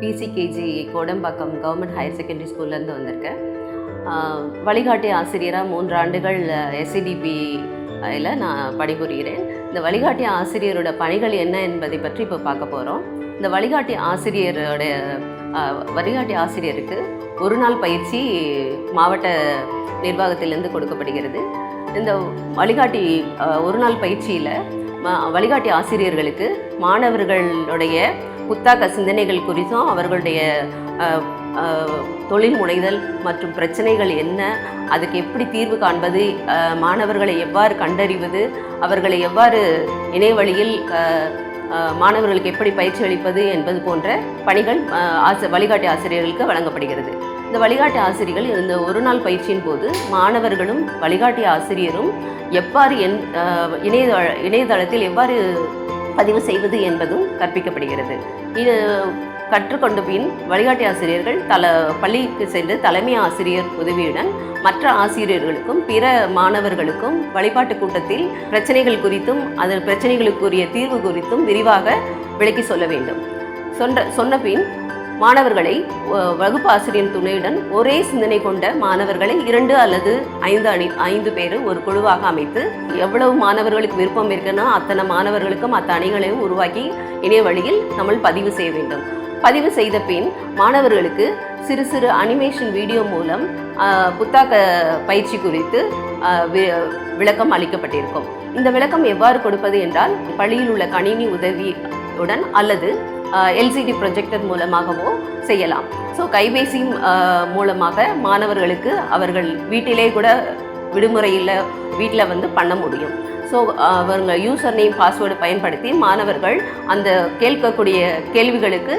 PCKG Kodambakkam government higher secondary ஸ்கூல்லேருந்து வந்திருக்கேன். வழிகாட்டி ஆசிரியராக மூன்று ஆண்டுகள் எஸ்சிடிபி இதில் நான் பணிபுரிகிறேன். இந்த வழிகாட்டி ஆசிரியரோட பணிகள் என்ன என்பதை பற்றி இப்போ பார்க்க போகிறோம் இந்த வழிகாட்டி ஆசிரியரோட வழிகாட்டி ஆசிரியருக்கு ஒரு நாள் பயிற்சி மாவட்ட நிர்வாகத்திலிருந்து கொடுக்கப்படுகிறது. இந்த வழிகாட்டி ஒரு நாள் பயிற்சியில் வழிகாட்டி ஆசிரியர்களுக்கு மாணவர்களுடைய புத்தாக்க சிந்தனைகள் குறித்தும் அவர்களுடைய தொழில் முனைதல் மற்றும் பிரச்சனைகள் என்ன அதுக்கு எப்படி தீர்வு காண்பது மாணவர்களை எவ்வாறு கண்டறிவது அவர்களை எவ்வாறு இணையவழியில் மாணவர்களுக்கு எப்படி பயிற்சி அளிப்பது என்பது போன்ற பணிகள் ஆஹ், ஆசி வழிகாட்டி ஆசிரியர்களுக்கு வழங்கப்படுகிறது. இந்த வழிகாட்டி ஆசிரியர்கள் இந்த ஒரு நாள் பயிற்சியின் போது மாணவர்களும் வழிகாட்டி ஆசிரியரும் எவ்வாறு என் இணையதள இணையதளத்தில் எவ்வாறு பதிவு செய்வது என்பதும் கற்பிக்கப்படுகிறது. இது கற்றுக்கொண்ட பின் வழிகாட்டி ஆசிரியர்கள் தல பள்ளிக்கு சென்று தலைமை ஆசிரியர் உதவியுடன் மற்ற ஆசிரியர்களுக்கும் பிற மாணவர்களுக்கும் வழிபாட்டு கூட்டத்தில் பிரச்சனைகள் குறித்தும் அதன் பிரச்சனைகளுக்குரிய தீர்வு குறித்தும் விரிவாக விளக்கி சொல்ல வேண்டும். சொன்ன சொன்ன பின் மாணவர்களை வ- வகுப்பு ஆசிரியர் துணையுடன் ஒரே சிந்தனை கொண்ட மாணவர்களை இரண்டு அல்லது ஐந்து அணி ஐந்து பேர் ஒரு குழுவாக அமைத்து எவ்வளவு மாணவர்களுக்கு விருப்பம் இருக்குன்னா அத்தனை மாணவர்களுக்கும் அத்த அணிகளையும் உருவாக்கி இணைய வழியில் நம்ம பதிவு செய்ய வேண்டும். பதிவு செய்த பின் மாணவர்களுக்கு சிறு சிறு அனிமேஷன் வீடியோ மூலம் புத்தாக்க பயிற்சி குறித்து வி- விளக்கம் அளிக்கப்பட்டிருக்கும். இந்த விளக்கம் எவ்வாறு கொடுப்பது என்றால் பள்ளியில் உள்ள கணினி உதவியுடன் அல்லது எல்சிடி ப்ரொஜெக்டர் மூலமாகவோ செய்யலாம். ஸோ கைபேசி மூலமாக மாணவர்களுக்கு அவர்கள் வீட்டிலே கூட விடுமுறையில் வீட்டில் வந்து பண்ண முடியும். ஸோ அவங்க யூசர் நேம் பாஸ்வேர்டு பயன்படுத்தி மாணவர்கள் அந்த கேட்கக்கூடிய கேள்விகளுக்கு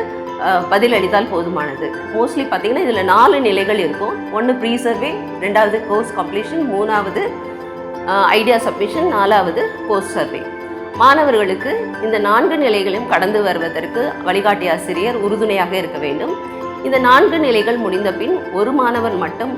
பதிலளித்தால் போதுமானது. மோஸ்ட்லி பார்த்தீங்கன்னா இதில் நாலு நிலைகள் இருக்கும். ஒன்று ப்ரீ சர்வே ரெண்டாவது கோர்ஸ் கம்ப்ளீஷன் மூணாவது ஐடியா சப்மிஷன் நாலாவது கோர்ஸ் சர்வே மாணவர்களுக்கு இந்த நான்கு நிலைகளையும் கடந்து வருவதற்கு வழிகாட்டி ஆசிரியர் உறுதுணையாக இருக்க வேண்டும். இந்த நான்கு நிலைகள் முடிந்த பின் ஒரு மாணவர் மட்டும்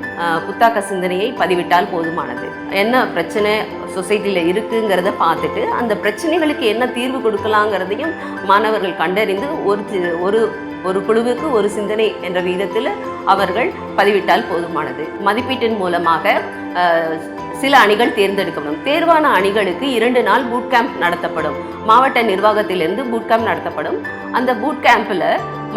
புத்தாக்க சிந்தனையை பதிவிட்டால் போதுமானது. என்ன பிரச்சனை சொசைட்டியில் இருக்குங்கிறத பார்த்துட்டு அந்த பிரச்சனைகளுக்கு என்ன தீர்வு கொடுக்கலாங்கிறதையும் மாணவர்கள் கண்டறிந்து ஒரு ஒரு ஒரு குழுவுக்கு ஒரு சிந்தனை என்ற விதத்தில் அவர்கள் பதிவிட்டால் போதுமானது. மதிப்பீட்டின் மூலமாக சில அணிகள் தேர்ந்தெடுக்கப்படும். தேர்வான அணிகளுக்கு இரண்டு நாள் பூட் கேம்ப் நடத்தப்படும். மாவட்ட நிர்வாகத்திலிருந்து பூட் கேம்ப் நடத்தப்படும். அந்த பூட் கேம்பில்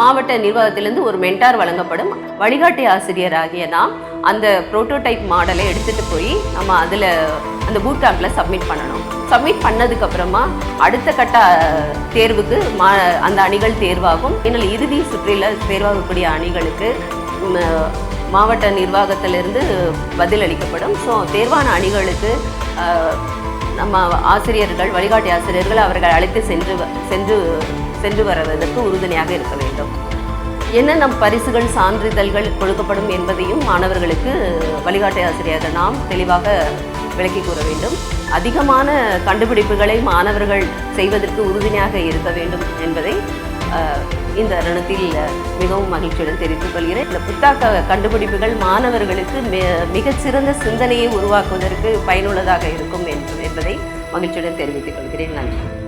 மாவட்ட நிர்வாகத்திலிருந்து ஒரு மென்டார் வழங்கப்படும். வழிகாட்டி ஆசிரியராகிய நாம் அந்த புரோட்டோடைப் மாடலை எடுத்துகிட்டு போய் நம்ம அதில் அந்த பூட் கேம்பில் சப்மிட் பண்ணணும். சப்மிட் பண்ணதுக்கப்புறமா அடுத்த கட்ட தேர்வுக்கு மா அந்த அணிகள் தேர்வாகும். இதனால் இறுதி சுற்றில் தேர்வாகக்கூடிய அணிகளுக்கு மாவட்ட நிர்வாகத்திலிருந்து பதில் அளிக்கப்படும் ஸோ தேர்வான அணிகளுக்கு நம்ம ஆசிரியர்கள் வழிகாட்டி ஆசிரியர்கள் அவர்கள் அழைத்து சென்று சென்று சென்று வருவதற்கு உறுதுணையாக இருக்க வேண்டும். என்னென்ன பரிசுகள் சான்றிதழ்கள் கொடுக்கப்படும் என்பதையும் மாணவர்களுக்கு வழிகாட்டி ஆசிரியர்கள் நாம் தெளிவாக விளக்கி கூற வேண்டும். அதிகமான கண்டுபிடிப்புகளை மாணவர்கள் செய்வதற்கு உறுதுணையாக இருக்க வேண்டும் என்பதை இந்த தருணத்தில் மிகவும் மகிழ்ச்சியுடன் தெரிவித்துக் கொள்கிறேன். இந்த புத்தாக்க கண்டுபிடிப்புகள் மாணவர்களுக்கு மிகச்சிறந்த சிந்தனையை உருவாக்குவதற்கு பயனுள்ளதாக இருக்கும் என்று- என்பதை மகிழ்ச்சியுடன் தெரிவித்துக் கொள்கிறேன். நன்றி.